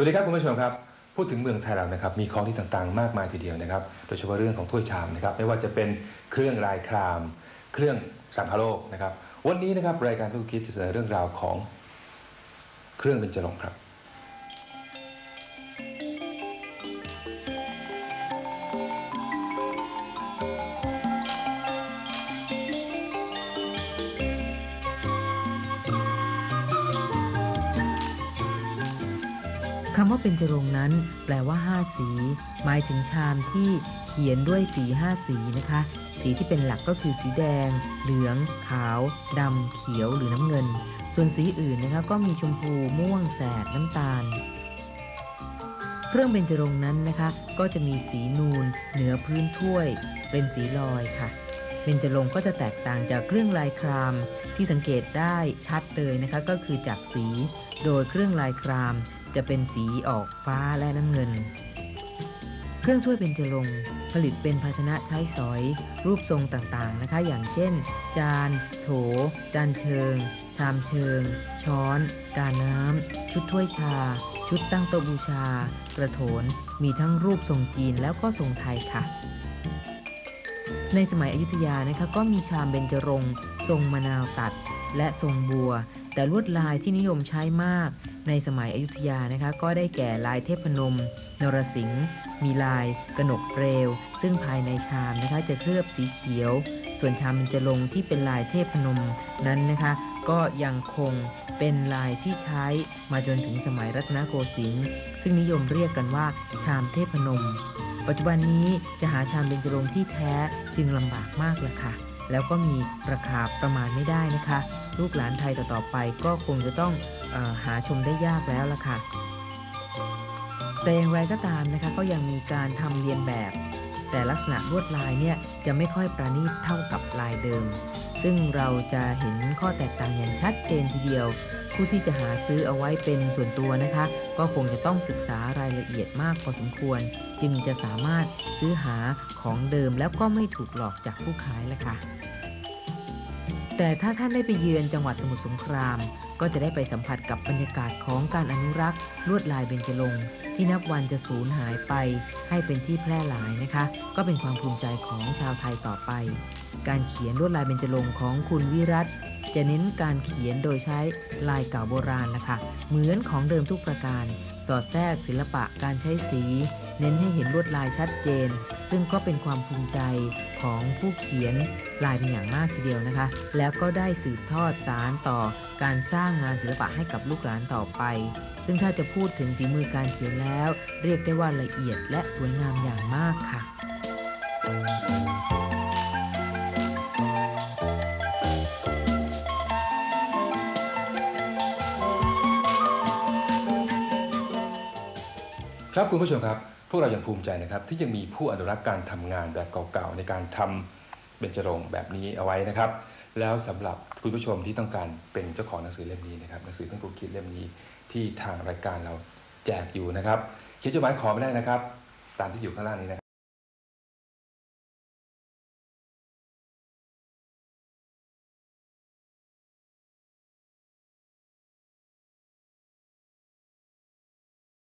วัสดีครับคุณผู้ชมครับ พูดถึงเมืองไทยเรานะครับมีของที่ต่างๆ มากมายทีเดียวนะครับ โดยเฉพาะเรื่องของถ้วยชามนะครับไม่ว่าจะเป็นเครื่องลายคราม เครื่องสังคโลกนะครับ วันนี้นะครับรายการทุกคิดจะเสนอเรื่องราวของเครื่องเบญจรงค์ครับ คำว่าเป็นจรงนั้น แปลว่า5สี หมายถึงชามที่เขียนด้วยสี5สีนะคะ สีที่เป็นหลักก็คือสีแดง เหลือง ขาวดำเขียวหรือน้ำเงิน ส่วนสีอื่นนะคะก็มีชมพูม่วงแสดน้ำตาล เครื่องเบญจรงนั้นนะคะ ก็จะมีสีนูน เหนือพื้นถ้วย เป็นสีลอยค่ะเบญจรงก็จะแตกต่างจากเครื่องลายคราม ที่สังเกตได้ชัดเลยนะคะ ก็คือจากสี โดยเครื่องลายคราม จะเป็นสีออกฟ้าและน้ำเงิน เครื่องถ้วยเบญจรงค์ผลิตเป็นภาชนะใช้สอย รูปทรงต่างๆนะคะ อย่างเช่น จาน โถ จานเชิง ชามเชิง ช้อน กาน้ำ ชุดถ้วยชา ชุดตั้งโต๊ะบูชา กระโถน มีทั้งรูปทรงจีนแล้วก็ทรงไทยค่ะ ในสมัยอยุธยานะคะก็มีชามเบญจรงค์ทรงมะนาวตัด และทรงบัว แต่ลวดลายที่นิยมใช้มาก ในสมัยอยุธยานะคะ ก็ได้แก่ลายเทพนม นรสิงห์มีลายกนกเปลวซึ่งภายในชามนะคะจะเคลือบสีเขียว ส่วนชามเบญจรงที่เป็นลายเทพนมนั้นนะคะ ก็ยังคงเป็นลายที่ใช้มาจนถึงสมัยรัตนโกสินทร์ซึ่งนิยมเรียกกันว่า ชามเทพนม ปัจจุบันนี้จะหาชามเบญจรงค์ที่แท้จึงลำบากมากละค่ะ แล้วก็มีราคาประมาณไม่ได้นะคะ ลูกหลานไทยต่อๆไปก็คงจะต้องอหาชมได้ยากแล้วล่ะค่ะ แต่อย่างไรก็ตามนะคะก็ยังมีการทำเรียนแบบ แต่ลักษณะลวดลายเนี่ยจะไม่ค่อยประณีตเท่ากับลายเดิม ซึ่งเราจะเห็นข้อแตกต่างอย่างชัดเจนทีเดียว ผู้ที่จะหาซื้อเอาไว้เป็นส่วนตัวนะคะ ก็คงจะต้องศึกษารายละเอียดมากพอสมควร จึงจะสามารถซื้อหาของเดิมแล้วก็ไม่ถูกหลอกจากผู้ขายเละค่ะ แต่ถ้าท่านได้ไปเยือนจังหวัดสมุทรสงคราม ก็จะได้ไปสัมผัสกับบรรยากาศของการอนุรักษ์ ลวดลายเบญจรงค์ที่นับวันจะสูญหายไป ให้เป็นที่แพร่หลายนะคะ ก็เป็นความภูมิใจของชาวไทยต่อไป การเขียนลวดลายเบญจรงค์ของคุณวิรัต จะเน้นการเขียนโดยใช้ลายเก่าโบราณนะคะ เหมือนของเดิมทุกประการ สอดแทรกศิลปะการใช้สี เน้นให้เห็นลวดลายชัดเจน ซึ่งก็เป็นความภูมิใจของผู้เขียนลายเป็นอย่างมากทีเดียวนะคะ แล้วก็ได้สืบทอดสารต่อการสร้างงานศิลปะให้กับลูกหลานต่อไป ซึ่งถ้าจะพูดถึงฝีมือการเขียนแล้ว เรียกได้ว่าละเอียดและสวยงามอย่างมากค่ะ ครับคุณผู้ชมครับ พวกเรายังภูมิใจนะครับ ที่ยังมีผู้อนุรักษ์การทำงานแบบเก่าๆในการทำเบญจรงค์แบบนี้เอาไว้นะครับ แล้วสำหรับคุณผู้ชมที่ต้องการเป็นเจ้าของหนังสือเล่มนี้นะครับหนังสือเพื่อนผู้คิดเล่มนี้ที่ทางรายการเราแจกอยู่นะครับเขียนจดหมายขอมาได้นะครับ ตามที่อยู่ข้างล่างนี้นะครับ